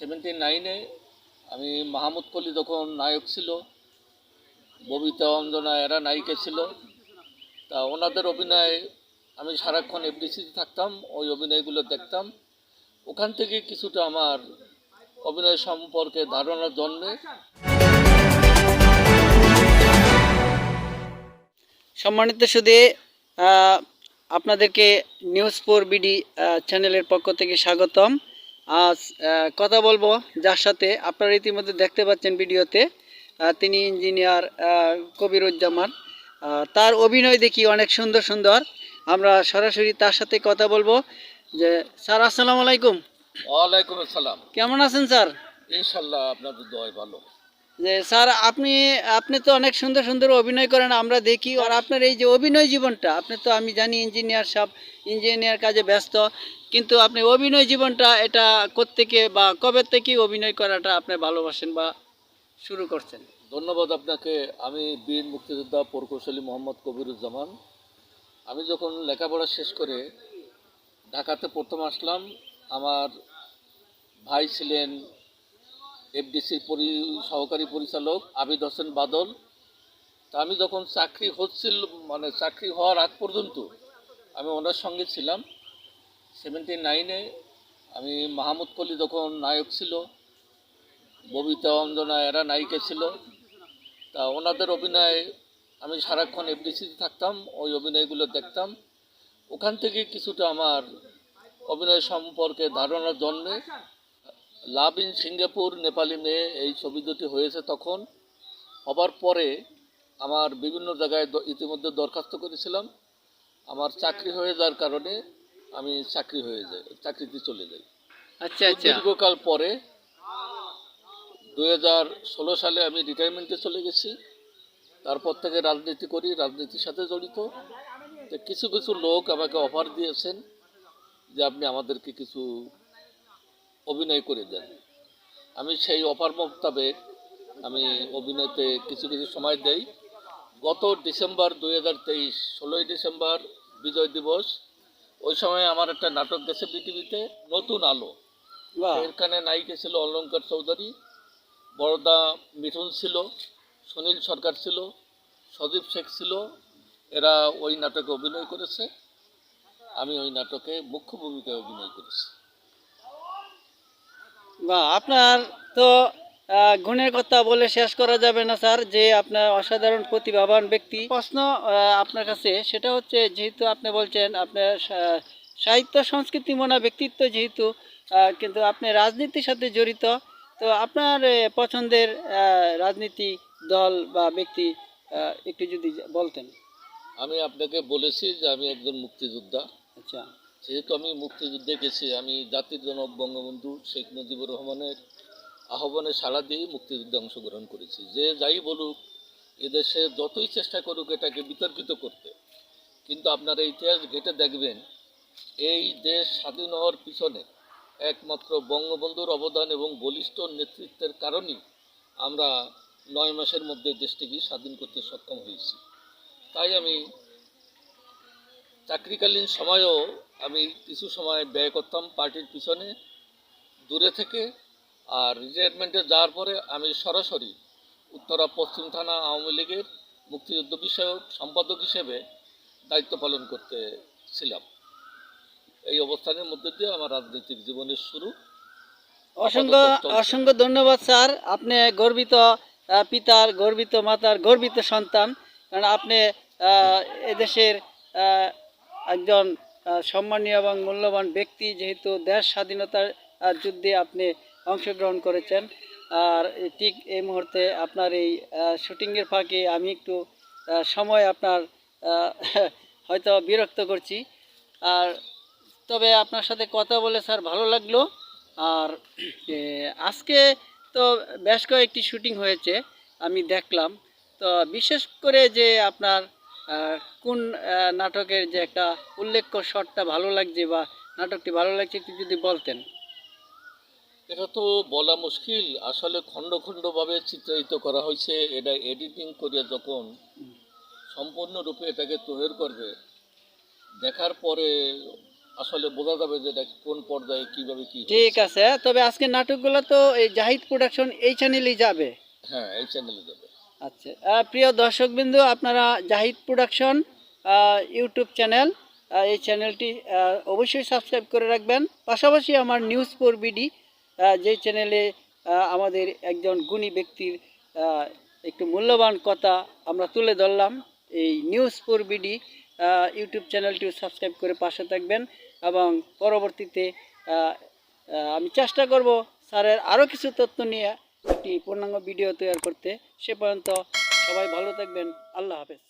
Seventy নাইনে আমি মাহমুদ কলি তখন নায়ক ছিল, ববিতা অঞ্জনা এরা নায়িকা ছিল। তা ওনাদের অভিনয় আমি সারাক্ষণ এফডিসিতে থাকতাম, ওই অভিনয়গুলো দেখতাম। ওখান থেকে কিছুটা আমার অভিনয় সম্পর্কে ধারণা জন্মে। সম্মানিত সুদে আপনাদেরকে নিউজ ফোর বিডি চ্যানেলের পক্ষ থেকে স্বাগতম। আজ কথা বলব যার সাথে আপনারা ইতিমধ্যে দেখতে পাচ্ছেন ভিডিওতে তিনি ইঞ্জিনিয়ার কবিরুজ্জামান। তার অভিনয় দেখি অনেক সুন্দর সুন্দর। আমরা সরাসরি তার সাথে কথা বলব যে স্যার আসসালামু আলাইকুম। ওয়ালাইকুম আসসালাম। কেমন আছেন স্যার? ইনশাল্লাহ আপনাদের দয় ভালো। যে, স্যার, আপনি আপনি তো অনেক সুন্দর সুন্দর অভিনয় করেন, আমরা দেখি। আর আপনার এই যে অভিনয় জীবনটা, আপনি তো, আমি জানি ইঞ্জিনিয়ার সব ইঞ্জিনিয়ার কাজে ব্যস্ত, কিন্তু আপনি অভিনয় জীবনটা, এটা কোত্থেকে বা কবে থেকে অভিনয় করাটা আপনি ভালোবাসেন বা শুরু করছেন? ধন্যবাদ আপনাকে। আমি বীর মুক্তিযোদ্ধা প্রকৌশলী মোহাম্মদ কবিরুজ্জামান। আমি যখন লেখাপড়া শেষ করে ঢাকাতে প্রথম আসলাম, আমার ভাই ছিলেন এফডিসির পরি, সহকারী পরিচালক আবিদ হোসেন বাদল। তা আমি যখন চাকরি হচ্ছিল মানে চাকরি হওয়ার আগ পর্যন্ত আমি ওনার সঙ্গে ছিলাম। সেভেন্টি নাইনে আমি মাহমুদ কলি যখন নায়ক ছিল, ববিতা অঞ্জনা এরা নায়িকা ছিল। তা ওনাদের অভিনয় আমি সারাক্ষণ এফডিসিতে থাকতাম, ওই অভিনয়গুলো দেখতাম। ওখান থেকে কিছুটা আমার অভিনয় সম্পর্কে ধারণা জন্মে লাভ ইন সিঙ্গাপুর নেপালি মেয়ে এই ছবি দুটি হয়েছে তখন। হবার পরে আমার বিভিন্ন জায়গায় ইতিমধ্যে দরখাস্ত করেছিলাম। আমার চাকরি হয়ে যাওয়ার কারণে আমি চাকরি হয়ে যাই চাকরিতে চলে যাই। আচ্ছা আচ্ছা। দীর্ঘকাল পরে দু হাজার ষোলো সালে আমি রিটায়ারমেন্টে চলে গেছি। তারপর থেকে রাজনীতি করি রাজনীতির সাথে জড়িত। কিছু কিছু লোক আমাকে অফার দিয়েছেন যে আপনি আমাদেরকে কিছু অভিনয় করে দেন আমি সেই অফার মোতাবেক আমি অভিনয়তে কিছু কিছু সময় দেই। গত ডিসেম্বর দুই হাজার তেইশ ষোলোই ডিসেম্বর বিজয় দিবস ওই সময় আমার একটা নাটক গেছে বিটিভিতে নতুন আলো। এখানে নায়িকা ছিল অলঙ্কার চৌধুরী বড়দা মিঠুন ছিল সুনীল সরকার ছিল সজীব শেখ ছিল এরা ওই নাটকে অভিনয় করেছে। আমি ওই নাটকে মুখ্য ভূমিকায় অভিনয় করেছি। বা আপনার তো গুণের কথা বলে শেষ করা যাবে না স্যার যে আপনার অসাধারণ প্রতিভাবান ব্যক্তি। প্রশ্ন আপনার কাছে সেটা হচ্ছে যেহেতু আপনি বলছেন আপনার সাহিত্য সংস্কৃতি মনা ব্যক্তিত্ব যেহেতু কিন্তু আপনি রাজনীতির সাথে জড়িত তো আপনার পছন্দের রাজনীতি দল বা ব্যক্তি একটু যদি বলতেন। আমি আপনাকে বলেছি যে আমি একজন মুক্তিযোদ্ধা। আচ্ছা। যেহেতু আমি মুক্তিযুদ্ধে গেছি, আমি জাতির জনক বঙ্গবন্ধু শেখ মুজিবুর রহমানের আহ্বানে সাড়া দিয়ে মুক্তিযুদ্ধে অংশগ্রহণ করেছি। যে যাই বলুক, এদেশে যতই চেষ্টা করুক এটাকে বিতর্কিত করতে, কিন্তু আপনারা ইতিহাস ঘেটে দেখবেন, এই দেশ স্বাধীন হওয়ার পিছনে একমাত্র বঙ্গবন্ধুর অবদান এবং বলিষ্ঠ নেতৃত্বের কারণেই আমরা নয় মাসের মধ্যে দেশটিকে স্বাধীন করতে সক্ষম হয়েছি। তাই আমি চাকরিকালীন সময়েও আমি কিছু সময় ব্যয় করতাম পার্টির পিছনে দূরে থেকে আর রিটায়ারমেন্টে যাওয়ার পরে আমি সরাসরি উত্তরা পশ্চিম থানা আওয়ামী লীগের মুক্তিযুদ্ধ বিষয়ক সম্পাদক হিসেবে দায়িত্ব পালন করতে ছিলাম। এই অবস্থানের মধ্যে দিয়ে আমার রাজনৈতিক জীবনের শুরু। অসংখ্য অসংখ্য ধন্যবাদ স্যার। আপনি গর্বিত পিতার গর্বিত মাতার গর্বিত সন্তান। কারণ আপনি এদেশের একজন সম্মানীয় এবং মূল্যবান ব্যক্তি যেহেতু দেশ স্বাধীনতার যুদ্ধে আপনি অংশগ্রহণ করেছেন। আর ঠিক এই মুহূর্তে আপনার এই শুটিংয়ের ফাঁকে আমি একটু সময় আপনার হয়তো বিরক্ত করছি। আর তবে আপনার সাথে কথা বলে স্যার ভালো লাগল। আর আজকে তো বেশ কয়েকটি শুটিং হয়েছে, আমি দেখলাম। তো বিশেষ করে যে আপনার কোন নাটকের যে একটা উল্লেখ্য শটটা ভালো লাগছে বা নাটকটি ভালো লাগছে একটু যদি বলতেন। এটা তো বলা মুশকিল। আসলে খণ্ড খণ্ডভাবে চিত্রায়িত করা হয়েছে। এটা এডিটিং করে যখন সম্পূর্ণরূপে এটাকে তৈরি করবে দেখার পরে আসলে বোঝা যাবে যে এটা কোন পর্যায়ে কীভাবে কি। ঠিক আছে তবে আজকে নাটকগুলো তো এই জাহিদ প্রোডাকশন এই চ্যানেলেই যাবে। হ্যাঁ এই চ্যানেলে যাবে। আচ্ছা। প্রিয় দর্শকবৃন্দ, আপনারা জাহিদ প্রোডাকশন ইউটিউব চ্যানেল এই চ্যানেলটি অবশ্যই সাবস্ক্রাইব করে রাখবেন। পাশাপাশি আমার নিউজ ফোর বিডি যে চ্যানেলে আমাদের একজন গুণী ব্যক্তির একটু মূল্যবান কথা আমরা তুলে ধরলাম, এই নিউজ ফোর বিডি ইউটিউব চ্যানেলটিও সাবস্ক্রাইব করে পাশে থাকবেন এবং পরবর্তীতে আমি চেষ্টা করব স্যারের আরও কিছু তথ্য নিয়ে একটি পূর্ণাঙ্গ ভিডিও তৈরি করতে সে পর্যন্ত সবাই ভালো থাকবেন। আল্লাহ হাফেজ।